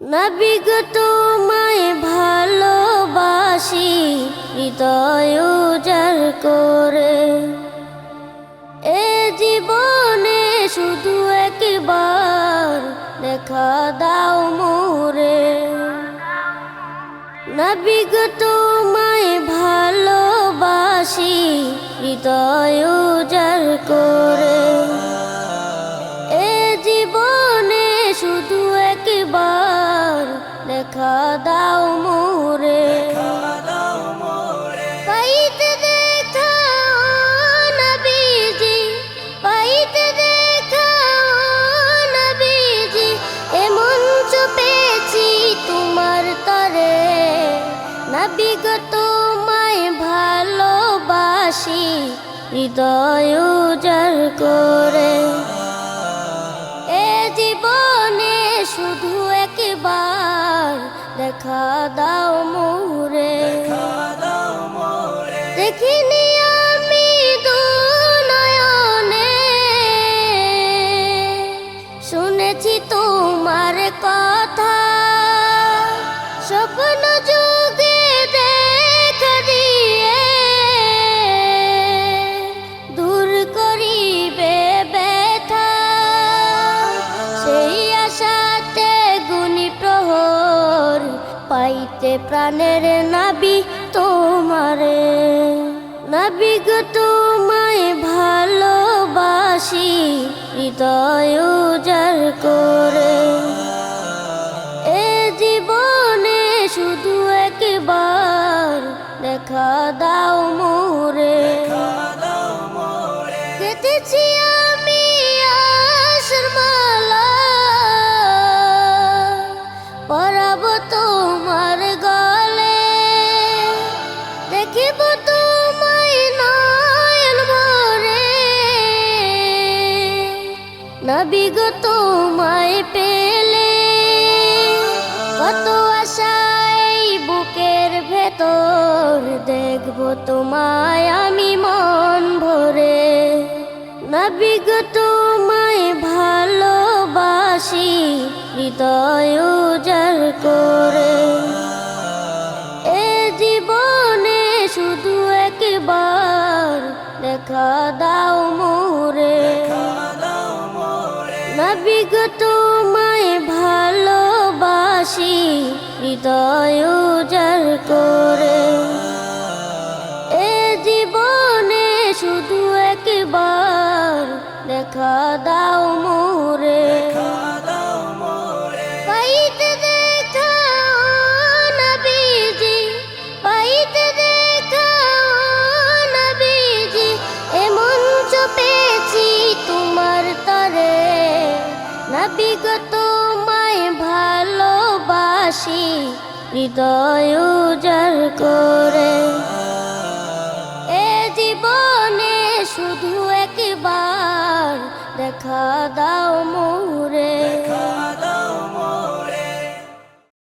নবী গো তোমায় ভালোবাসি, হৃদয় উজাড় করে। এ জীবনে শুধু একবার দেখা দাও মোরে। নবী গো তোমায় ভালোবাসি, হৃদয় উজাড় করে। এ জীবনে শুধু দেখা দাও মোরে। পাইতে দেখা নবীজি পাইতে দেখা নবীজি এমন পেয়েছি তোমার তরে। নবী গো তোমায় ভালোবাসি হৃদয় উজাড় করে। এ জীবনে শুধু দেখা দাও মোরে। দেখিনি আমি নয়নে শুনেছি তোমার কথা। স্বপ্ন পাইতে প্রাণের নাবি তোমারে। নাবি গো তোমায় ভালোবাসি, হৃদয় জার করে। এ জীবনে শুধু একবার দেখা দাও মোরে। দেখিব তোমায় পেলে। কত আশাই বুকের ভেতর, দেখব তোমায় আমি মন ভরে। নবী গো তোমায় ভালোবাসি, হৃদয় উজাড় করে। দাও মোরে। নবী গো তোমায় ভালোবাসি, হৃদয় জল করে। এ জীবনে শুধু একবার দেখা দাও নবী তোমায় ভালোবাসি হৃদয় জল করে। এ জীবনে শুধু একবার দেখা দাও